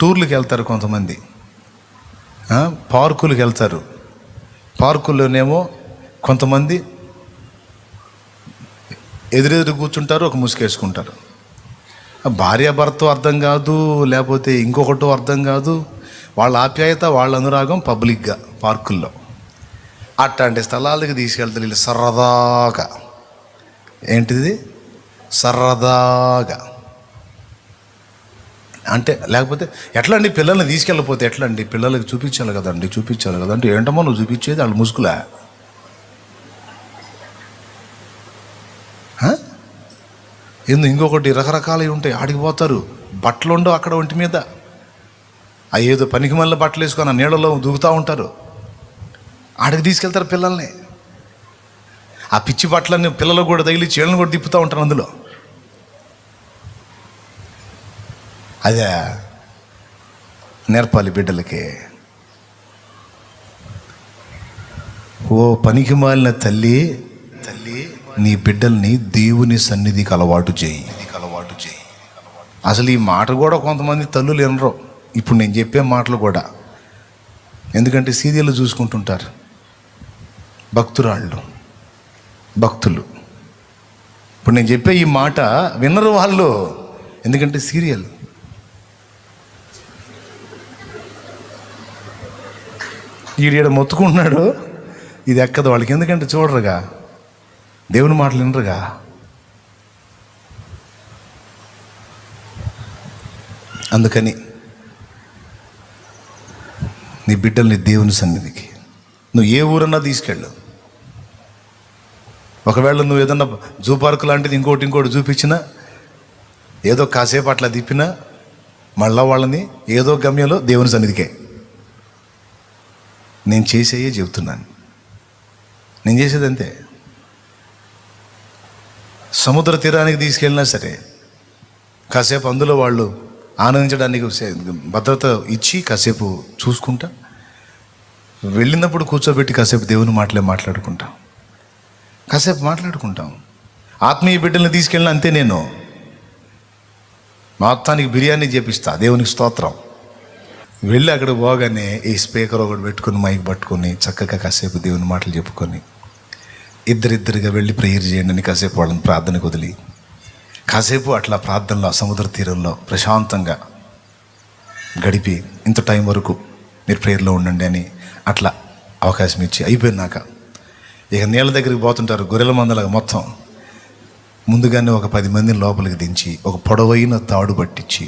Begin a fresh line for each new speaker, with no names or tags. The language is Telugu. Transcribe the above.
టూర్లకు వెళ్తారు కొంతమంది. పార్కులకు వెళ్తారు. పార్కుల్లోనేమో కొంతమంది ఎదురెదురు కూర్చుంటారు ఒక ముసుకేసుకుంటారు భార్యాభర్త అర్థం కాదు లేకపోతే ఇంకొకటో అర్థం కాదు. వాళ్ళ ఆప్యాయత వాళ్ళ అనురాగం పబ్లిక్గా పార్కుల్లో. అట్లాంటి స్థలాలకు తీసుకెళ్తారు వీళ్ళు సరదాగా. ఏంటిది? సరదాగా. అంటే లేకపోతే ఎట్లా అండి పిల్లల్ని తీసుకెళ్ళకపోతే ఎట్లా అండి పిల్లలకి చూపించాలి కదండి చూపించాలి కదంటే ఏంటమ్మో నువ్వు చూపించేది? వాళ్ళు ముసుగులా? ఎందు ఇంకొకటి రకరకాలవి ఉంటాయి. ఆడికి పోతారు. బట్టలు ఉండవు అక్కడ ఒంటి మీద. ఆ ఏదో పనికి మళ్ళీ బట్టలు వేసుకొని ఆ నీళ్ళలో దూకుతూ ఉంటారు. ఆడికి తీసుకెళ్తారు పిల్లల్ని. ఆ పిచ్చి బట్టలన్నీ పిల్లలకు కూడా తగిలి చీళ్ళని కూడా తిప్పుతూ ఉంటారు అందులో. అదే నేర్పాలి బిడ్డలకి. ఓ పనికి మాలిన తల్లి తల్లి నీ బిడ్డల్ని దేవుని సన్నిధికి అలవాటు చేయి. అలవాటు చేయి అసలు ఈ మాట కూడా కొంతమంది తల్లులు వినరు. ఇప్పుడు నేను చెప్పే మాటలు కూడా. ఎందుకంటే సీరియల్ చూసుకుంటుంటారు. భక్తురాళ్ళు భక్తులు. ఇప్పుడు నేను చెప్పే ఈ మాట వినరు వాళ్ళు. ఎందుకంటే సీరియల్. ఈడ మొత్తుకుంటున్నాడు. ఇది ఎక్కదు వాళ్ళకి. ఎందుకంటే చూడరుగా దేవుని మాటలు వినరుగా. అందుకని నీ బిడ్డల్ని దేవుని సన్నిధికి. నువ్వు ఏ ఊరన్నా తీసుకెళ్ళు. ఒకవేళ నువ్వు ఏదన్నా జూ పార్క్ లాంటిది ఇంకోటి ఇంకోటి చూపించినా ఏదో కాసేపు అట్లా తిప్పినా మళ్ళా వాళ్ళని ఏదో గమ్యంలో దేవుని సన్నిధికే. నేను చేసేయే చెబుతున్నాను. నేను చేసేది అంతే సముద్ర తీరానికి తీసుకెళ్ళినా సరే కాసేపు అందులో వాళ్ళు ఆనందించడానికి భద్రత ఇచ్చి కాసేపు చూసుకుంటా వెళ్ళినప్పుడు కూర్చోబెట్టి కాసేపు దేవుని మాటలే మాట్లాడుకుంటాం. కాసేపు మాట్లాడుకుంటాం. ఆత్మీయ బిడ్డల్ని తీసుకెళ్ళిన అంతే నేను. మొత్తానికి బిర్యానీ చేపిస్తా దేవునికి స్తోత్రం. వెళ్ళి అక్కడ పోగానే ఈ స్పీకర్ ఒకటి పెట్టుకుని మైక్ పట్టుకొని చక్కగా కాసేపు దేవుని మాటలు చెప్పుకొని ఇద్దరిద్దరిగా వెళ్ళి ప్రేయర్ చేయండి అని కాసేపు వాళ్ళని ప్రార్థనకు వదిలి కాసేపు అట్లా ప్రార్థనలో సముద్ర తీరంలో ప్రశాంతంగా గడిపి ఇంత టైం వరకు మీరు ప్రేయర్లో ఉండండి అని అట్లా అవకాశం ఇచ్చి అయిపోయినాక ఇక నీళ్ళ దగ్గరికి పోతుంటారు గొర్రెల మందలాగా మొత్తం. ముందుగానే ఒక పది మందిని లోపలికి దించి ఒక పొడవైన తాడు పట్టించి